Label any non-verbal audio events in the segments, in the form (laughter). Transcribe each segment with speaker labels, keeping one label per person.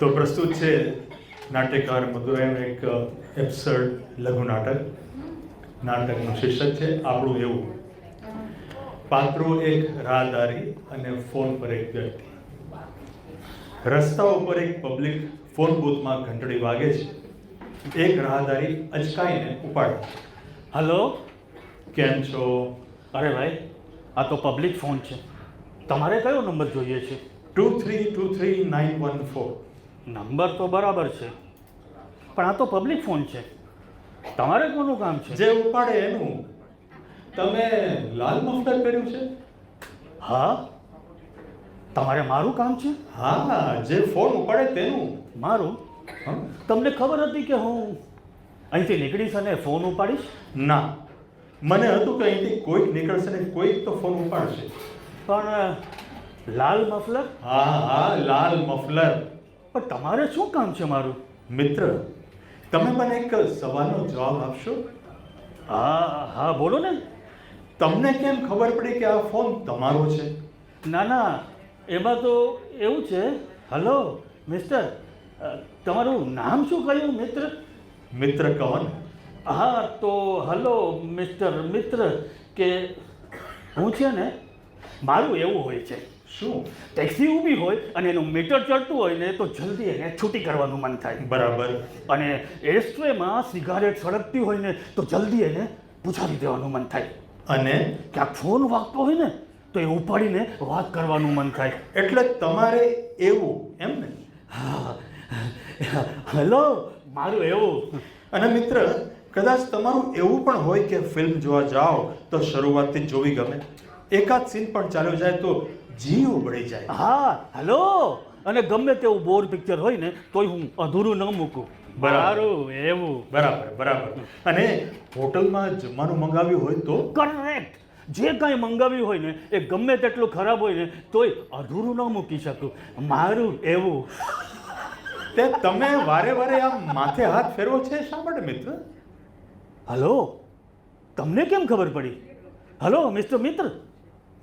Speaker 1: તો પ્રસ્તુત છે નાટ્યકાર મધુરાયનું એક એપ્સર્ડ લઘુ નાટક. નાટકનું શીર્ષક છે આપણું એવું. પાત્રો એક રાહદારી અને ફોન પર એક વ્યક્તિ. રસ્તા ઉપર એક પબ્લિક ફોન બૂથમાં ઘંટડી વાગે છે. એક રાહદારી અચકાઈને ઉપાડે
Speaker 2: હલો?
Speaker 1: કેમ છો?
Speaker 2: અરે ભાઈ આ તો પબ્લિક ફોન છે. તમારે કયો નંબર જોઈએ છે?
Speaker 1: Two three two three nine one four.
Speaker 2: Number તો બરાબર છે. પણ આ તો પબ્લિક ફોન છે. તમારે કોનું કામ છે?
Speaker 1: જે ઉપાડે એનું. તમે લાલ મફલર કર્યું છે?
Speaker 2: હા. તમારે મારું કામ છે?
Speaker 1: હા જે ફોન ઉપાડે તેનું.
Speaker 2: મારું? તમને ખબર હતી કે હું અહીંથી નીકળીશ અને ફોન ઉપાડીશ?
Speaker 1: ના. મને હતું કે અહીંથી કોઈક નીકળશે ને કોઈક તો ફોન ઉપાડશે.
Speaker 2: પણ લાલ મફલર?
Speaker 1: હા હા લાલ મફલર.
Speaker 2: પણ તમારે શું કામ છે મારું?
Speaker 1: મિત્ર તમે મને એક સવાલનો જવાબ આપશો?
Speaker 2: હા હા બોલો ને.
Speaker 1: તમને કેમ ખબર પડી કે આ ફોન તમારો છે?
Speaker 2: ના ના એમાં તો એવું છે. હલો મિસ્ટર તમારું નામ શું કહ્યું મિત્ર?
Speaker 1: મિત્ર કહો ને
Speaker 2: હા તો હલો મિસ્ટર મિત્ર કે હું છે ને? મારું એવું હોય છે.
Speaker 1: શું?
Speaker 2: ટેક્સી ઊભી હોય અને એનું મીટર ચડતું હોય ને તો જલ્દી એને છૂટી કરવાનું મન થાય.
Speaker 1: બરાબર.
Speaker 2: અને એસ્ટ્રેમાં સિગારેટ સળગતી હોય ને તો જલ્દી એને પૂછાડી દેવાનું મન થાય.
Speaker 1: અને?
Speaker 2: ક્યાં ફોન વાગતો હોય ને તો એ ઉપાડીને વાત કરવાનું મન થાય.
Speaker 1: એટલે તમારે એવું એમ ને?
Speaker 2: હા. હેલો મારું એવું.
Speaker 1: અને મિત્ર કદાચ તમારું એવું પણ હોય કે ફિલ્મ જોવા જાઓ તો શરૂઆતથી જોવી ગમે. એકાદ સીન પણ ચાલ્યો જાય તો જીવ ઉબળી જાય.
Speaker 2: હા હલો. અને ગમે તેવું બોર પિક્ચર હોય ને તોય હું અધૂરું ન મૂકું.
Speaker 1: બરાબર.
Speaker 2: એવું.
Speaker 1: બરાબર બરાબર. અને હોટલમાં જમવાનું મંગાવ્યું હોય તો?
Speaker 2: કરેક્ટ જે કાંઈ મંગાવ્યું હોય ને એ ગમે તેટલું ખરાબ હોય ને તોય અધૂરું ન મૂકી શકું. મારું એવું.
Speaker 1: તે તમે વારે વારે આમ માથે હાથ ફેરવો છે શા માટે મિત્ર?
Speaker 2: હલો. તમને કેમ ખબર પડી? હલો મિસ્ટર મિત્ર.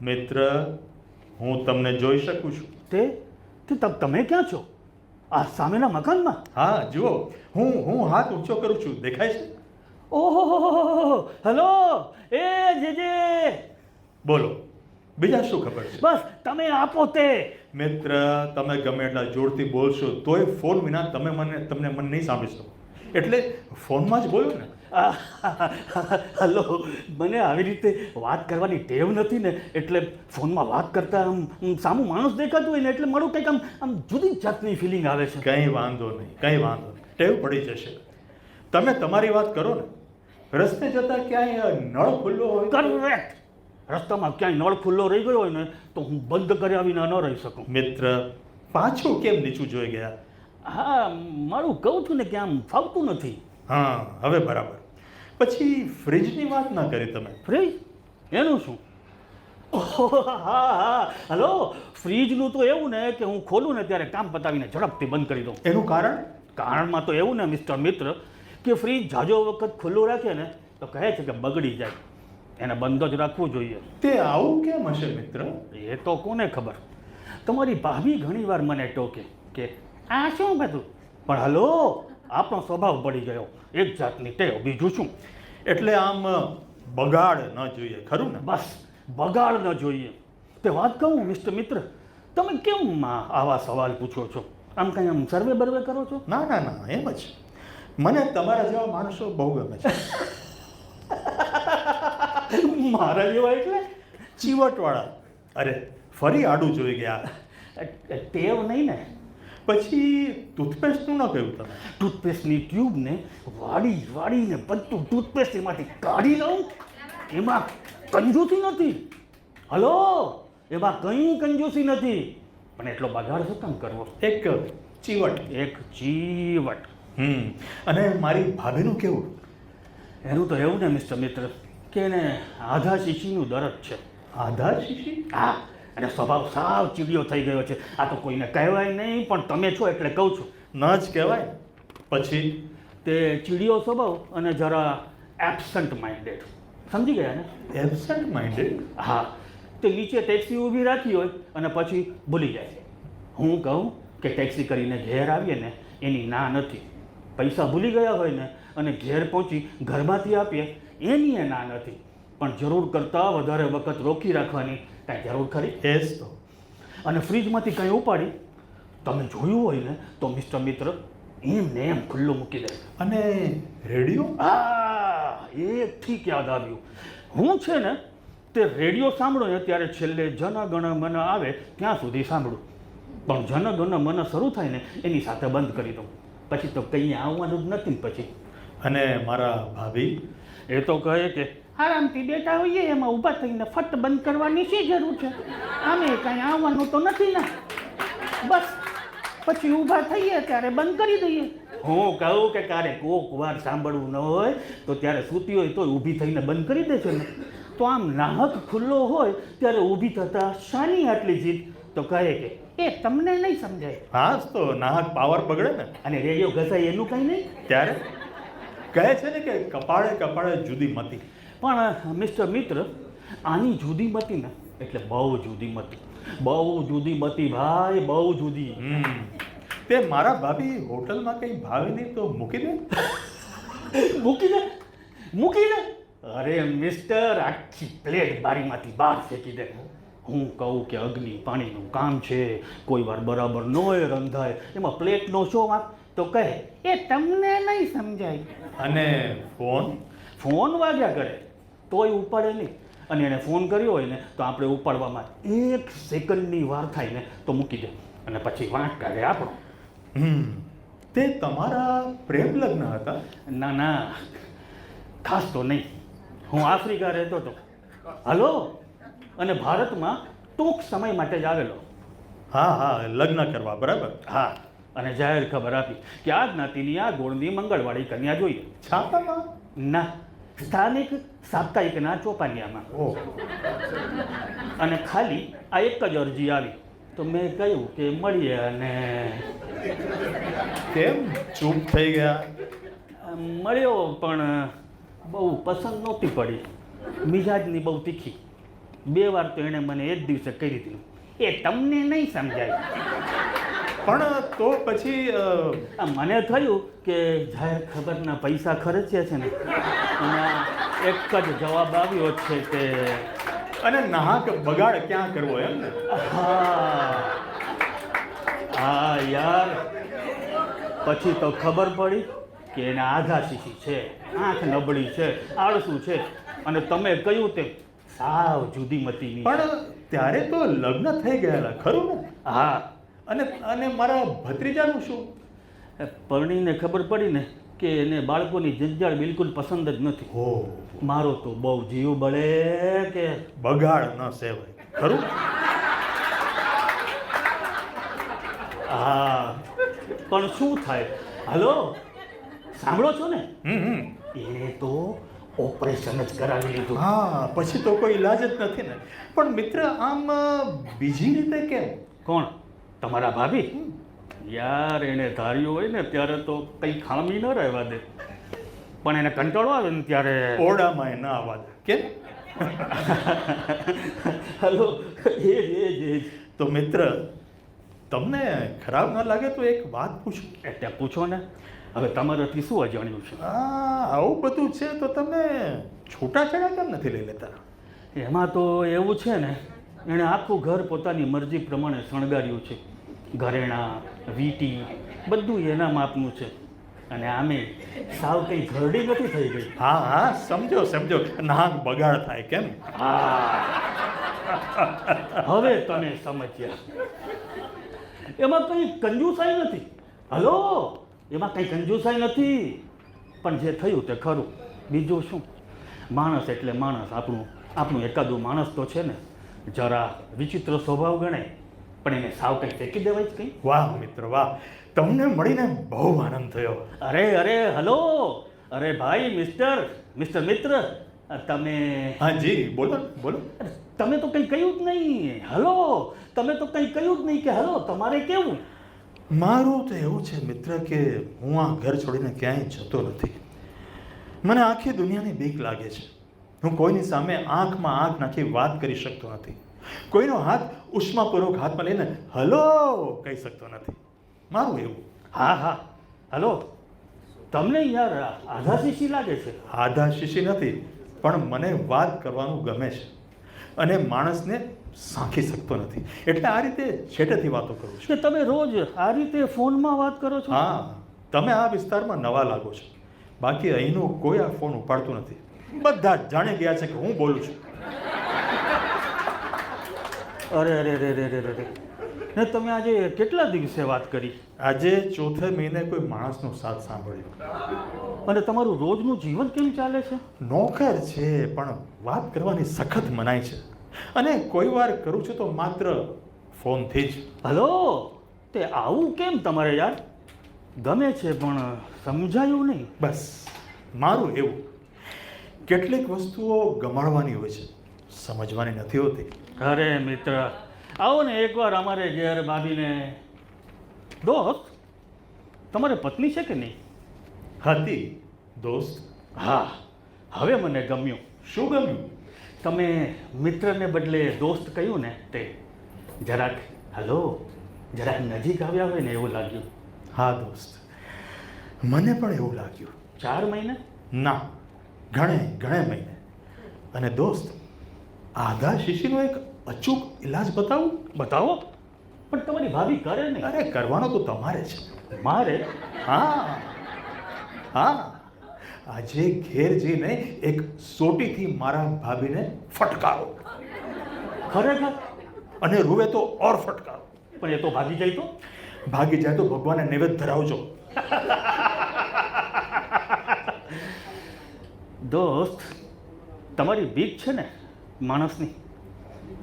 Speaker 1: મિત્ર હું તમને જોઈ શકું છું.
Speaker 2: તે? તે તમ- તમે ક્યાં છો? આ સામેના મકાનમાં?
Speaker 1: હા જુઓ હું હું હાથ ઊંચો કરું છું. દેખાય છે?
Speaker 2: ઓહો હલો એ જે જે.
Speaker 1: બોલો બીજા શું ખબર છે?
Speaker 2: બસ તમે આપો તે.
Speaker 1: મિત્ર તમે ગમે એટલા જોરથી બોલશો તોય ફોન વિના તમે મને તમને મન નહીં સાંભળી શકો. એટલે ફોનમાં જ બોલો ને. (laughs)
Speaker 2: હલો મને આવી રીતે વાત કરવાની ટેવ નથી ને એટલે ફોનમાં વાત કરતા આમ સામુ માણસ દેખાતું હોય ને એટલે મારું કંઈક આમ આમ જુદી જાતની ફિલિંગ આવે છે.
Speaker 1: કંઈ વાંધો નહીં કંઈ વાંધો નહીં. ટેવ પડી જશે. તમે તમારી વાત કરો ને. રસ્તે જતા ક્યાંય નળ ખુલ્લો હોય?
Speaker 2: કરેક્ટ રસ્તામાં ક્યાંય નળ ખુલ્લો રહી ગયો હોય ને તો હું બંધ કર્યા વિના ન રહી શકું.
Speaker 1: મિત્ર પાછું કેમ નીચું જોઈ ગયા?
Speaker 2: હા મારું કહું છું ને કે આમ ફાવતું નથી.
Speaker 1: હા હવે બરાબર. પછી ફ્રિજની વાત ના કરી તમે.
Speaker 2: ફ્રિજ? એનું શું? હા હા. હલો ફ્રીજનું તો એવું ને કે હું ખોલું ને ત્યારે કામ પતાવીને ઝડપથી બંધ કરી દઉં.
Speaker 1: એનું કારણ?
Speaker 2: કારણમાં તો એવું ને મિસ્ટર મિત્ર કે ફ્રીજ જાજો વખત ખુલ્લું રાખે ને તો કહે છે કે બગડી જાય. એને બંધ જ રાખવું જોઈએ.
Speaker 1: તે આવું કેમ હશે મિત્ર?
Speaker 2: એ તો કોને ખબર? તમારી ભાભી ઘણીવાર મને ટોકે કે આ શું બધું? પણ હલો આપણો સ્વભાવ પડી ગયો. એક જાતની ટેવ બીજું શું?
Speaker 1: એટલે આમ બગાડ ન જોઈએ ખરું ને?
Speaker 2: બસ બગાડ ન જોઈએ. તે વાત કહું મિસ્ટર મિત્ર? તમે કેમ આવા સવાલ પૂછો છો? આમ કંઈ આમ સર્વે બર્વે કરો છો?
Speaker 1: ના ના ના એમ જ. મને તમારા જેવા માણસો બહુ ગમે છે.
Speaker 2: મારા જેવા એટલે?
Speaker 1: ચીવટવાળા. અરે ફરી આડું જોઈ ગયા.
Speaker 2: ટેવ નહીં ને.
Speaker 1: પછી ટૂથપેસ્ટનું ન કહ્યું તમે?
Speaker 2: ટૂથપેસ્ટની ટ્યુબને વાળી વાળીને બધું ટૂથપેસ્ટ એમાંથી કાઢી લઉં. એમાં કંજૂસી નથી. હલો? એમાં કંઈ કંજૂસી નથી. પણ એટલો બગાડ શું કામ કરવો?
Speaker 1: એક ચીવટ.
Speaker 2: એક ચીવટ.
Speaker 1: હમ. અને મારી ભાભીનું કેવું?
Speaker 2: એનું તો એવું ને મિસ્ટર મિત્ર કે એને આધા શીશીનું દરદ છે.
Speaker 1: આધા શીશી?
Speaker 2: હા. અને સ્વભાવ સાવ ચીડિયો થઈ ગયો છે. આ તો કોઈને કહેવાય નહીં પણ તમે છો એટલે કહું છું.
Speaker 1: ન જ કહેવાય. પછી?
Speaker 2: તે ચીડિયો સ્વભાવ અને જરા એબસન્ટ માઇન્ડેડ સમજી ગયા ને?
Speaker 1: એબસન્ટ માઇન્ડેડ
Speaker 2: હા. તે નીચે ટેક્સી ઊભી રાખી હોય અને પછી ભૂલી જાય હું કહું કે ટેક્સી કરીને ઘેર આવીએ ને એની ના નથી. પૈસા ભૂલી ગયા હોય ને અને ઘેર પહોંચી ઘરમાંથી આપીએ એની એ ના નથી. પણ જરૂર કરતાં વધારે વખત રોકી રાખવાની કાંઈ જરૂર ખરી?
Speaker 1: એ જ તો.
Speaker 2: અને ફ્રીજમાંથી કંઈ ઉપાડી? તમે જોયું હોય ને તો મિસ્ટર મિત્ર એમ ને એમ ખુલ્લું મૂકી દે.
Speaker 1: અને રેડિયો?
Speaker 2: આ એકથી ઠીક યાદ આવ્યું. હું છે ને તે રેડિયો સાંભળો ને ત્યારે છેલ્લે જનગણ મન આવે ત્યાં સુધી સાંભળું. પણ જનગણ મન શરૂ થાય ને એની સાથે બંધ કરી દઉં. પછી તો કંઈ આવવાનું જ નથી પછી.
Speaker 1: અને મારા ભાભી?
Speaker 2: એ તો કહે કે આરામથી બેઠા હોઈએ એમાં ઊભા થઈને ફટ બંધ કરવાની શી જરૂર છે? આમે કાંઈ આવવાનું તો નથી ને? બસ પછી ઊભા થઈએ ત્યારે બંધ કરી દઈએ. હું કહું કે ક્યારે કોક વાર સાંભળવું ન હોય તો ત્યારે સૂતી હોય તો ઊભી થઈને બંધ કરી દે છે ને. તો આમ નાહક ખુલ્લો હોય ત્યારે ઊભી થતા શાની આટલી જીત તો કહે કે એ તમને નહીં સમજાય.
Speaker 1: હા તો નાહક પાવર બગડે ને.
Speaker 2: અને રેડિયો ઘસાય એનું કંઈ નહીં?
Speaker 1: ત્યારે? કહે છે ને કે કપાળે કપાળે જુદી મતી.
Speaker 2: પણ મિસ્ટર મિત્ર આની જુદી મતી ને. એટલે બહુ જુદી મતી. બહુ જુદી મતી ભાઈ બહુ જુદી.
Speaker 1: હમ. તે મારા ભાભી હોટલમાં કંઈ ભાવે નહીં તો મૂકી દે?
Speaker 2: મૂકી દે? મૂકી દે? અરે મિસ્ટર આખી પ્લેટ બારીમાંથી બહાર ફેંકી દે. હું કહું કે અગ્નિ પાણીનું કામ છે. કોઈ વાર બરાબર ન હોય રંધાય એમાં પ્લેટનો શો વાંક તો કહે એ તમને નહીં સમજાય.
Speaker 1: અને ફોન?
Speaker 2: ફોન વાગ્યા કરે. તોય ઉપાડે નહીં અને એણે ફોન કર્યો હોય ને તો આપણે ઉપાડવામાં એક સેકન્ડની વાર થાય ને તો મૂકી દે. અને પછી વાંક કાઢે આપણો.
Speaker 1: હમ. તે તમારા પ્રેમ લગ્ન હતા?
Speaker 2: ના ના. ખાસ તો નહીં. હું આફ્રિકા રહેતો હતો. હલો? અને ભારતમાં ટૂંક સમય માટે જ આવેલો.
Speaker 1: હા હા લગ્ન કરવા બરાબર?
Speaker 2: હા. અને જાહેર ખબર આપી કે આ જ્ઞાતિની આ ગોળની મંગળવાળી કન્યા જોઈએ
Speaker 1: છાપામાં?
Speaker 2: ના. સ્થાનિક સાપ્તાહિકના ચોપાનિયામાં
Speaker 1: ઓહ
Speaker 2: અને ખાલી આ એક જ અરજી આવી. તો મેં કહ્યું કે મળીએ અને
Speaker 1: કેમ? ચૂપ થઈ ગયા?
Speaker 2: મળ્યો પણ બહુ પસંદ નહોતી પડી. મિજાજની બહુ તીખી. બે વાર તો એણે મને એ જ દિવસે કહી દીધું. એ તમને નહીં સમજાય.
Speaker 1: પણ તો પછી
Speaker 2: મને થયું કે જાહેર ખબરના પૈસા ખર્ચ્યા છે ને. એક જ જવાબ આવ્યો છે કે
Speaker 1: અને નાહક બગાડ ક્યાં કરવો એમ ને?
Speaker 2: હા. હા યાર. પછી તો ખબર પડી કે એને આધા શીશી છે આંખ નબળી છે આળસું છે. અને તમે કહ્યું તે સાવ જુદી મતીની
Speaker 1: પણ ત્યારે તો લગ્ન થઈ ગયેલા ખરું ને?
Speaker 2: હા.
Speaker 1: અને અને મારા ભત્રીજાનું શું?
Speaker 2: પરણીને ખબર પડી ને કે એને બાળકોની જંજાળ બિલકુલ પસંદ જ નથી. મારો તો બહુ જીવ બળે કે
Speaker 1: બગાડ ન સેવાય. ખરું?
Speaker 2: હા. પણ શું થાય? હલો? સાંભળો છો ને? એ તો ઓપરેશન જ કરાવી લીધું.
Speaker 1: હા પછી તો કોઈ ઈલાજ જ નથી ને. પણ મિત્ર આમ બીજી રીતે કેમ?
Speaker 2: કોણ? તમારા ભાભી? યાર એને ધાર્યું હોય ને ત્યારે તો કંઈ ખામી ન રહેવા દે. પણ એને કંટાળો આવે ને ત્યારે
Speaker 1: ઓરડામાં એ ના અવાજ કેમ?
Speaker 2: હલો એ એ જ
Speaker 1: તો મિત્ર તમને ખરાબ ન લાગે તો એક વાત પૂછો.
Speaker 2: એટલે પૂછો ને. હવે તમારાથી શું અજાણ્યું છે?
Speaker 1: આ આવું બધું છે તો તમે છૂટાછેડા કેમ નથી લઈ લેતા?
Speaker 2: એમાં તો એવું છે ને એણે આખું ઘર પોતાની મરજી પ્રમાણે શણગાર્યું છે. ઘરેણાં વીટી બધું એના માપનું છે. અને આમે સાવ કંઈ ઘરડી નથી થઈ ગઈ.
Speaker 1: હા હા સમજો સમજો. નાક બગાડ થાય કેમ?
Speaker 2: હા. હવે તમે સમજ્યા. એમાં કંઈ કંજુસાઈ નથી. હલો એમાં કંઈ કંજુસાઈ નથી. પણ જે થયું તે ખરું. બીજું શું? માણસ એટલે માણસ આપણું આપણું એકાદું માણસ તો છે ને. જરા વિચિત્ર સ્વભાવ ગણાય. પણ એને સાવ કંઈ ફેંકી દેવાય જ કંઈ?
Speaker 1: વાહ મિત્ર વાહ. તમને મળીને બહુ આનંદ થયો.
Speaker 2: અરે અરે હલો. અરે ભાઈ મિસ્ટર મિસ્ટર મિત્ર તમે
Speaker 1: હા જી બોલો બોલો.
Speaker 2: તમે તો કંઈ કહ્યું જ નહીં. હલો. તમે તો કંઈ કહ્યું જ નહીં કે હલો તમારે કેવું?
Speaker 1: મારું તો એવું છે મિત્ર કે હું આ ઘર છોડીને ક્યાંય જતો નથી. મને આખી દુનિયાની બીક લાગે છે. હું કોઈની સામે આંખમાં આંખ નાખી વાત કરી શકતો નથી. કોઈનો હાથ ઉષ્માપૂર્વક હાથમાં લઈને હલો કહી શકતો નથી. મારું એવું.
Speaker 2: હા હા હલો તમને યાર આધા શીશી લાગે છે.
Speaker 1: આધા શીશી નથી પણ મને વાત કરવાનું ગમે છે અને માણસને સાંખી શકતો નથી. એટલે આ રીતે છેટેથી વાતો કરું છું.
Speaker 2: કે તમે રોજ આ રીતે ફોનમાં વાત કરો છો?
Speaker 1: હા તમે આ વિસ્તારમાં નવા લાગો છો. બાકી અહીંનું કોઈ આ ફોન ઉપાડતું નથી. બધા જ જાણી ગયા છે કે હું બોલું છું.
Speaker 2: અરે અરે અરે અરે અરે અરે. ને તમે આજે કેટલા દિવસે વાત કરી?
Speaker 1: આજે ચોથે મહિને કોઈ માણસનો સાથ સાંભળ્યો.
Speaker 2: અને તમારું રોજનું જીવન કેમ ચાલે છે?
Speaker 1: નોકર છે પણ વાત કરવાની સખત મનાય છે. અને કોઈ વાર કરું છું તો માત્ર ફોનથી જ.
Speaker 2: હલો તે આવું કેમ તમારે યાર? ગમે છે પણ સમજાયું નહીં.
Speaker 1: બસ મારું એવું. કેટલીક વસ્તુઓ ગમાડવાની હોય છે સમજવાની નથી હોતી.
Speaker 2: અરે મિત્ર. આવો ને એકવાર અમારે ઘેર ભાભીને. દોસ્ત તમારે પત્ની છે કે નહીં?
Speaker 1: હતી દોસ્ત.
Speaker 2: હા હવે મને ગમ્યું.
Speaker 1: શું ગમ્યું?
Speaker 2: તમે મિત્રને બદલે દોસ્ત કહ્યું ને તે. જરાક હલો જરાક નજીક આવ્યા હોય ને એવું લાગ્યું.
Speaker 1: હા દોસ્ત. મને પણ એવું લાગ્યું.
Speaker 2: ચાર મહિને?
Speaker 1: ના ઘણે ઘણે મહિને. અને દોસ્ત આધા શીશીનો એક અચૂક ઇલાજ બતાવું?
Speaker 2: બતાવો. પણ તમારી ભાભી કરે ને
Speaker 1: અરે કરવાનો તો તમારે છે.
Speaker 2: મારે?
Speaker 1: હા. હા. આજે ઘેર જઈને એક સોટીથી મારા ભાભીને ફટકારો.
Speaker 2: ખરેખર?
Speaker 1: અને રૂવે તો ઓર ફટકારો.
Speaker 2: પણ એ તો ભાગી જાય તો?
Speaker 1: ભાગી જાય તો ભગવાનને નૈવેદ્ય ધરાવજો.
Speaker 2: દોસ્ત તમારી બીક છે ને? માણસની.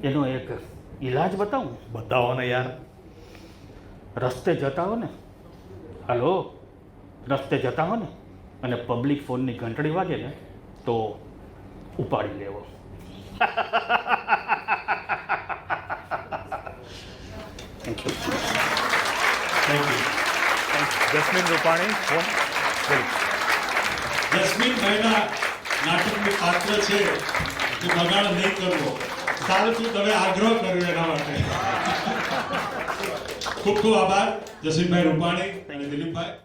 Speaker 2: એનો એક ઈલાજ બતાવું?
Speaker 1: બતાવો ને યાર.
Speaker 2: રસ્તે જતા હો ને હલો? રસ્તે જતા હો ને અને પબ્લિક ફોનની ઘંટડી વાગે ને તો ઉપાડી લેવો. Thank you
Speaker 1: thank you
Speaker 3: Jasmin Rupani phone
Speaker 4: Jasmin ભાઈના નાટકનું પાત્ર છે. કે બગાડ નહીં કરવો. સારું તું તમે આગ્રહ કર્યો એના માટે. ખૂબ ખૂબ આભાર. જસ્મીનભાઈ રૂપાણી અને દિલીપભાઈ.